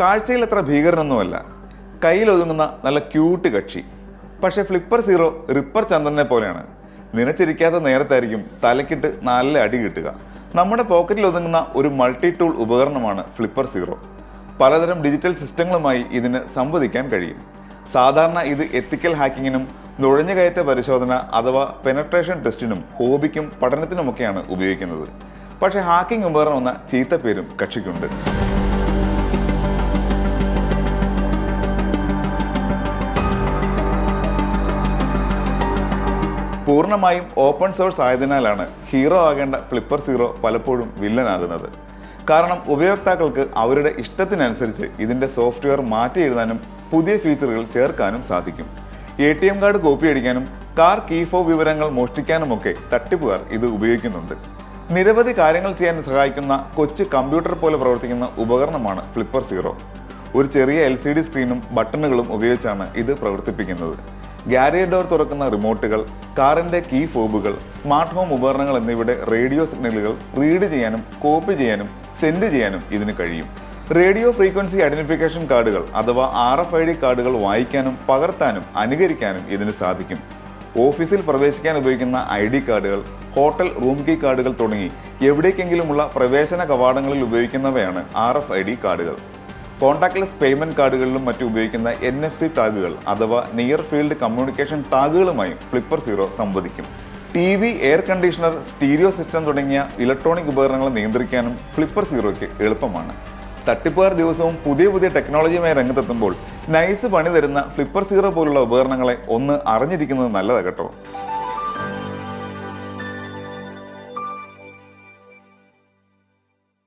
കാഴ്ചയിൽ അത്ര ഭീകരനൊന്നുമല്ല. കയ്യിലൊതുങ്ങുന്ന നല്ല ക്യൂട്ട് കക്ഷി. പക്ഷെ ഫ്ലിപ്പർ സീറോ റിപ്പർ ചന്ദ്രനെ പോലെയാണ്. നിനച്ചിരിക്കാത്ത നേരത്തായിരിക്കും തലക്കിട്ട് നല്ല അടി കിട്ടുക. നമ്മുടെ പോക്കറ്റിൽ ഒതുങ്ങുന്ന ഒരു മൾട്ടി ടൂൾ ഉപകരണമാണ് ഫ്ലിപ്പർ സീറോ പലതരം ഡിജിറ്റൽ സിസ്റ്റങ്ങളുമായി ഇതിന് സംവദിക്കാൻ കഴിയും. സാധാരണ ഇത് എത്തിക്കൽ ഹാക്കിങ്ങിനും നുഴഞ്ഞുകയറ്റ പരിശോധന അഥവാ പെനട്രേഷൻ ടെസ്റ്റിനും ഹോബിക്കും പഠനത്തിനുമൊക്കെയാണ് ഉപയോഗിക്കുന്നത്. പക്ഷേ ഹാക്കിംഗ് ഉപകരണം എന്ന ചീത്ത പേരും കക്ഷിക്കുണ്ട്. പൂർണമായും ഓപ്പൺ സോഴ്സ് ആയതിനാലാണ് ഹീറോ ആകേണ്ട ഫ്ലിപ്പർ സീറോ പലപ്പോഴും വില്ലനാകുന്നത്. കാരണം ഉപയോക്താക്കൾക്ക് അവരുടെ ഇഷ്ടത്തിനനുസരിച്ച് ഇതിന്റെ സോഫ്റ്റ്വെയർ മാറ്റി എഴുതാനും പുതിയ ഫീച്ചറുകൾ ചേർക്കാനും സാധിക്കും. A T M card copy അടിക്കാനും കാർ കീഫോ വിവരങ്ങൾ മോഷ്ടിക്കാനുമൊക്കെ തട്ടിപ്പുകാർ ഇത് ഉപയോഗിക്കുന്നുണ്ട്. നിരവധി കാര്യങ്ങൾ ചെയ്യാൻ സഹായിക്കുന്ന കൊച്ചു കമ്പ്യൂട്ടർ പോലെ പ്രവർത്തിക്കുന്ന ഉപകരണമാണ് ഫ്ലിപ്പർ സീറോ. ഒരു ചെറിയ എൽ സി ഡി സ്ക്രീനും ബട്ടണുകളും ഉപയോഗിച്ചാണ് ഇത് പ്രവർത്തിപ്പിക്കുന്നത്. ഗ്യാരേജ് ഡോർ തുറക്കുന്ന റിമോട്ടുകൾ കാറിന്റെ കീ ഫോബുകൾ സ്മാർട്ട് ഹോം ഉപകരണങ്ങൾ എന്നിവയുടെ റേഡിയോ സിഗ്നലുകൾ റീഡ് ചെയ്യാനും കോപ്പി ചെയ്യാനും സെൻഡ് ചെയ്യാനും ഇതിന് കഴിയും. റേഡിയോ ഫ്രീക്വൻസി ഐഡന്റിഫിക്കേഷൻ കാർഡുകൾ അഥവാ ആർ എഫ് ഐ ഡി കാർഡുകൾ വായിക്കാനും പകർത്താനും അനുകരിക്കാനും ഇതിന് സാധിക്കും. ഓഫീസിൽ പ്രവേശിക്കാൻ ഉപയോഗിക്കുന്ന ഐ ഡി കാർഡുകൾ ഹോട്ടൽ റൂം കീ കാർഡുകൾ തുടങ്ങി എവിടേക്കെങ്കിലുമുള്ള പ്രവേശന കവാടങ്ങളിൽ ഉപയോഗിക്കുന്നവയാണ് ആർ എഫ് ഐ ഡി കാർഡുകൾ. കോൺടാക്ട്ലെസ് പേയ്മെന്റ് കാർഡുകളിലും മറ്റും ഉപയോഗിക്കുന്ന എൻ എഫ് സി ടാഗുകൾ അഥവാ നിയർ ഫീൽഡ് കമ്മ്യൂണിക്കേഷൻ ടാഗുകളുമായും ഫ്ലിപ്പർ സീറോ സംവദിക്കും. T V air conditioner stereo system തുടങ്ങിയ ഇലക്ട്രോണിക് ഉപകരണങ്ങൾ നിയന്ത്രിക്കാനും ഫ്ലിപ്പർ സീറോയ്ക്ക് എളുപ്പമാണ്. തട്ടിപ്പുകാർ ദിവസവും പുതിയ പുതിയ ടെക്നോളജിയുമായി രംഗത്തെത്തുമ്പോൾ നൈസ് പണി തരുന്ന ഫ്ലിപ്പർ സീറോ പോലുള്ള ഉപകരണങ്ങളെ ഒന്ന് അറിഞ്ഞിരിക്കുന്നത് നല്ലതാണ് കേട്ടോ.